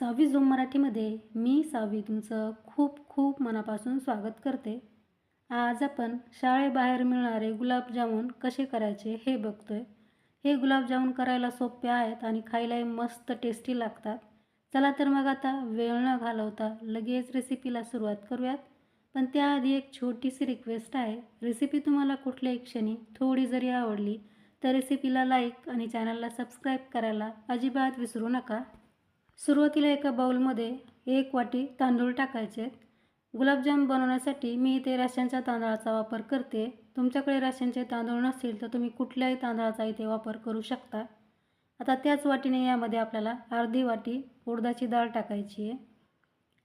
सहावी झूम मराठीमध्ये मी सावी तुमचं खूप खूप मनापासून स्वागत करते. आज आपण शाळेबाहेर मिळणारे गुलाबजामुन कसे करायचे हे बघतोय. हे गुलाबजामुन करायला सोपे आहेत आणि खायलाही मस्त टेस्टी लागतात. चला तर मग आता वेळ न घालवता लगेच रेसिपीला सुरुवात करूयात. पण त्याआधी एक छोटीशी रिक्वेस्ट आहे. रेसिपी तुम्हाला कुठल्याही क्षणी थोडी जरी आवडली तर रेसिपीला लाईक आणि चॅनलला सबस्क्राईब करायला अजिबात विसरू नका. सुरुवातीला एका बाउलमध्ये एक वाटी तांदूळ टाकायचे. आहेत. गुलाबजाम बनवण्यासाठी मी इथे राशनच्या तांदळाचा वापर करते. तुमच्याकडे राशनचे तांदूळ नसतील तर तुम्ही कुठल्याही तांदळाचा इथे वापर करू शकता. आता त्याच वाटीने यामध्ये आपल्याला अर्धी वाटी उडदाची डाळ टाकायची आहे.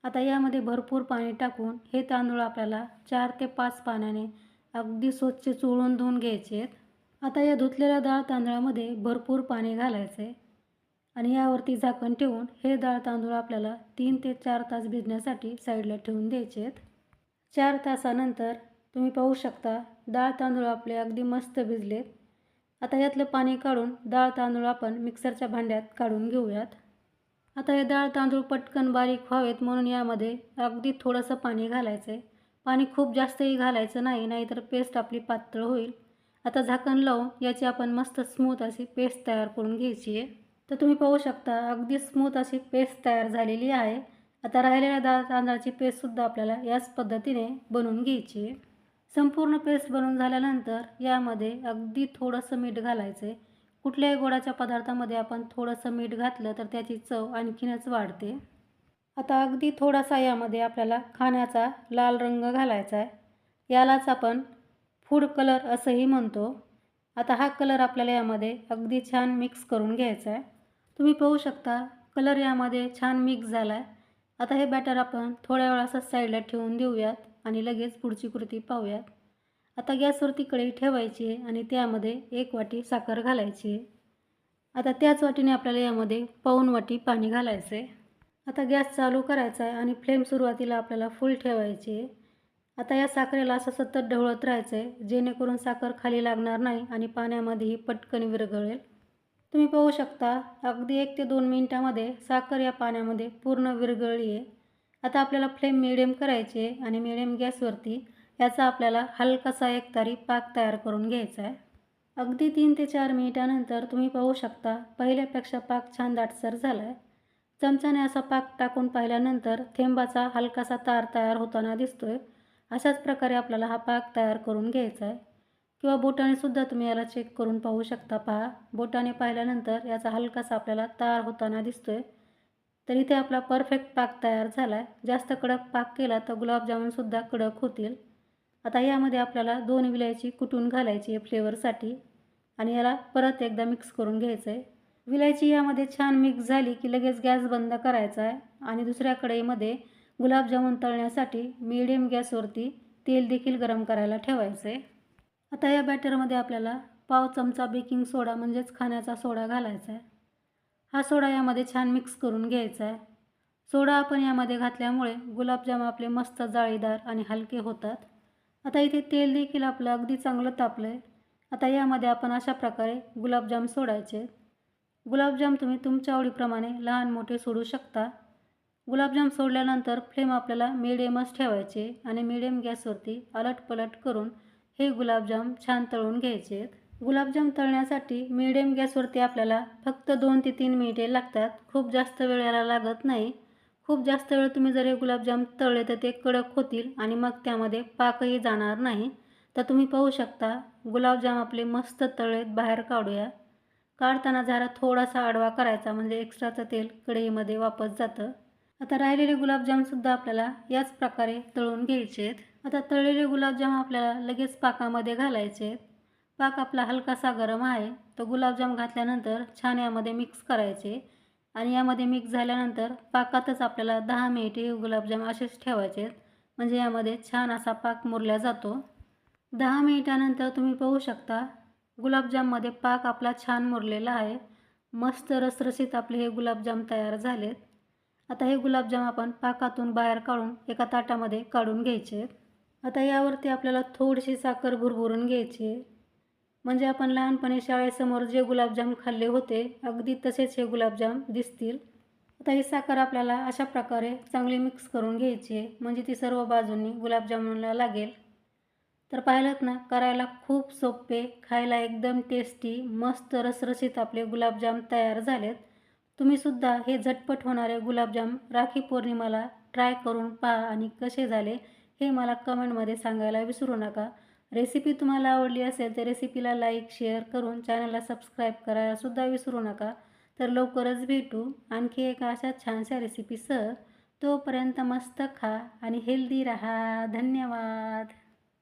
आता यामध्ये भरपूर पाणी टाकून हे तांदूळ आपल्याला चार ते पाच पाण्याने अगदी स्वच्छ चोळून धुवून घ्यायचे आहेत. आता या धुतलेल्या डाळ तांदळामध्ये भरपूर पाणी घालायचं आहे. आणि यावरती झाकण ठेवून हे डाळ तांदूळ आपल्याला तीन ते चार तास भिजण्यासाठी साईडला ठेवून द्यायचे आहेत चार तासानंतर तुम्ही पाहू शकता डाळ तांदूळ आपले अगदी मस्त भिजलेत. आता यातलं पाणी काढून डाळ तांदूळ आपण मिक्सरच्या भांड्यात काढून घेऊयात. आता हे डाळ तांदूळ पटकन बारीक व्हावेत म्हणून यामध्ये अगदी थोडंसं पाणी घालायचं आहे पाणी खूप जास्तही घालायचं नाही नाहीतर पेस्ट आपली पातळ होईल. आता झाकण लावून याची आपण मस्त स्मूथ अशी पेस्ट तयार करून घ्यायची आहे. तर तुम्ही पाहू शकता अगदी स्मूथ अशी पेस्ट तयार झालेली आहे. आता राहिलेल्या दा तांदळाची पेस्टसुद्धा आपल्याला याच पद्धतीने बनवून घ्यायची आहे. संपूर्ण पेस्ट बनवून झाल्यानंतर यामध्ये अगदी थोडंसं मीठ घालायचं आहे. कुठल्याही गोडाच्या पदार्थामध्ये आपण थोडंसं मीठ घातलं तर त्याची चव आणखीनच वाढते. आता अगदी थोडासा यामध्ये आपल्याला खाण्याचा लाल रंग घालायचा आहे. यालाच आपण फूड कलर असंही म्हणतो. आता हा कलर आपल्याला यामध्ये अगदी छान मिक्स करून घ्यायचा आहे. तुम्ही पाहू शकता कलर यामध्ये छान मिक्स झाला आहे आता हे बॅटर आपण थोड्या वेळा असं साईडला ठेवून देऊयात आणि लगेच पुढची कृती पाहूयात. आता गॅसवरती कढई ठेवायची आहे आणि त्यामध्ये एक वाटी साखर घालायची आहे. आता त्याच वाटीने आपल्याला यामध्ये पाऊन वाटी पाणी घालायचं आहे आता गॅस चालू करायचा आहे आणि फ्लेम सुरुवातीला आपल्याला फुल ठेवायची आहे. आता या साखरेला असं सतत ढवळत राहायचं आहे जेणेकरून साखर खाली लागणार नाही आणि पाण्यामध्येही पटकन विरघळेल. तुम्ही पाहू शकता अगदी एक ते दोन मिनटामध्ये साखर या पाण्यामध्ये पूर्ण विरघळली आहे आता आपल्याला फ्लेम मिडियम करायची आहे आणि मिडियम गॅसवरती याचा आपल्याला हलकासा एक तारी पाक तयार करून घ्यायचा आहे. अगदी तीन ते चार मिनिटानंतर तुम्ही पाहू शकता पहिल्यापेक्षा पाक छान दाटसर झाला आहे चमच्याने असा पाक टाकून पाहिल्यानंतर थेंबाचा हलकासा तार तयार होताना दिसतोय. अशाच प्रकारे आपल्याला हा पाक तयार करून घ्यायचा आहे. किंवा बोटाने सुद्धा तुम्ही याला चेक करून पाहू शकता. पहा बोटाने पाहिल्यानंतर याचा हलकासा आपल्याला तार होताना दिसतोय. तर इथे आपला परफेक्ट पाक तयार झाला आहे जास्त कडक पाक केला तर गुलाबजामुनसुद्धा कडक होतील. आता यामध्ये आपल्याला दोन विलायची कुटून घालायची आहे फ्लेवरसाठी आणि याला परत एकदा मिक्स करून घ्यायचं आहे विलायची यामध्ये छान मिक्स झाली की लगेच गॅस बंद करायचा आहे आणि दुसऱ्या कढईमध्ये गुलाबजामुन तळण्यासाठी मीडियम गॅसवरती तेल देखील गरम करायला ठेवायचं आहे आता या बॅटरमध्ये आपल्याला पाव चमचा बेकिंग सोडा म्हणजेच खाण्याचा सोडा घालायचा आहे. हा सोडा यामध्ये छान मिक्स करून घ्यायचा आहे. सोडा आपण यामध्ये घातल्यामुळे गुलाबजाम आपले मस्त जाळीदार आणि हलके होतात. आता इथे तेल देखील आपलं अगदी चांगलं तापलं आहे आता यामध्ये आपण अशा प्रकारे गुलाबजाम सोडायचे गुलाबजाम तुम्ही तुमच्या आवडीप्रमाणे लहान मोठे सोडू शकता. गुलाबजाम सोडल्यानंतर फ्लेम आपल्याला मिडियमच ठेवायचे आणि मिडियम गॅसवरती अलट पलट करून हे गुलाबजाम छान तळून घ्यायचे आहेत. गुलाबजाम तळण्यासाठी मिडियम गॅसवरती आपल्याला फक्त दोन ते तीन मिनिटे लागतात. खूप जास्त वेळ याला लागत नाही. खूप जास्त वेळ तुम्ही जर हे गुलाबजाम तळले तर ते कडक होतील आणि मग त्यामध्ये पाकही जाणार नाही. तर तुम्ही पाहू शकता गुलाबजाम आपले मस्त तळेत बाहेर काढूया. काढताना जरा थोडासा आडवा करायचा म्हणजे एक्स्ट्राचं तेल कढईमध्ये वापस जातं. आता राहिलेले गुलाबजामसुद्धा आपल्याला याच प्रकारे तळून घ्यायचे आहेत आता तळलेले गुलाबजाम आपल्याला लगेच पाकामध्ये घालायचे आहेत. पाक आपला हलकासा गरम आहे. तो गुलाबजाम घातल्यानंतर छान यामध्ये मिक्स करायचे. आणि यामध्ये मिक्स झाल्यानंतर पाकातच आपल्याला दहा मिनिटे हे गुलाबजाम असेच ठेवायचे आहेत. म्हणजे यामध्ये छान असा पाक मुरला जातो. दहा मिनिटानंतर तुम्ही पाहू शकता गुलाबजाममध्ये पाक आपला छान मुरलेला आहे. मस्त रसरशीत आपले हे गुलाबजाम तयार झालेत. आता हे गुलाबजाम आपण पाकातून बाहेर काढून एका ताटामध्ये काढून घ्यायचे. आता यावरती आपल्याला थोडीशी साखर भुरभुरून घ्यायची. म्हणजे आपण लहानपणी शाळेसमोर जे गुलाबजाम खाल्ले होते अगदी तसेच हे गुलाबजाम दिसतील. आता ही साखर आपल्याला अशा प्रकारे चांगली मिक्स करून घ्यायची आहे. म्हणजे ती सर्व बाजूंनी गुलाबजामुनला लागेल. तर पाहिलं ना करायला खूप सोपे खायला एकदम टेस्टी मस्त रसरशीत आपले गुलाबजाम तयार झालेत. तुम्हीसुद्धा हे झटपट होणारे गुलाबजाम राखी पौर्णिमाला ट्राय करून पहा आणि कसे झाले हे मला कमेंटमध्ये सांगायला विसरू नका. रेसिपी तुम्हाला आवडली असेल तर रेसिपीला लाईक शेअर करून चॅनलला सबस्क्राईब करायलासुद्धा विसरू नका. तर लवकरच भेटू. आणखी एका अशा छानशा रेसिपीसह तोपर्यंत मस्त खा आणि हेल्दी राहा. धन्यवाद.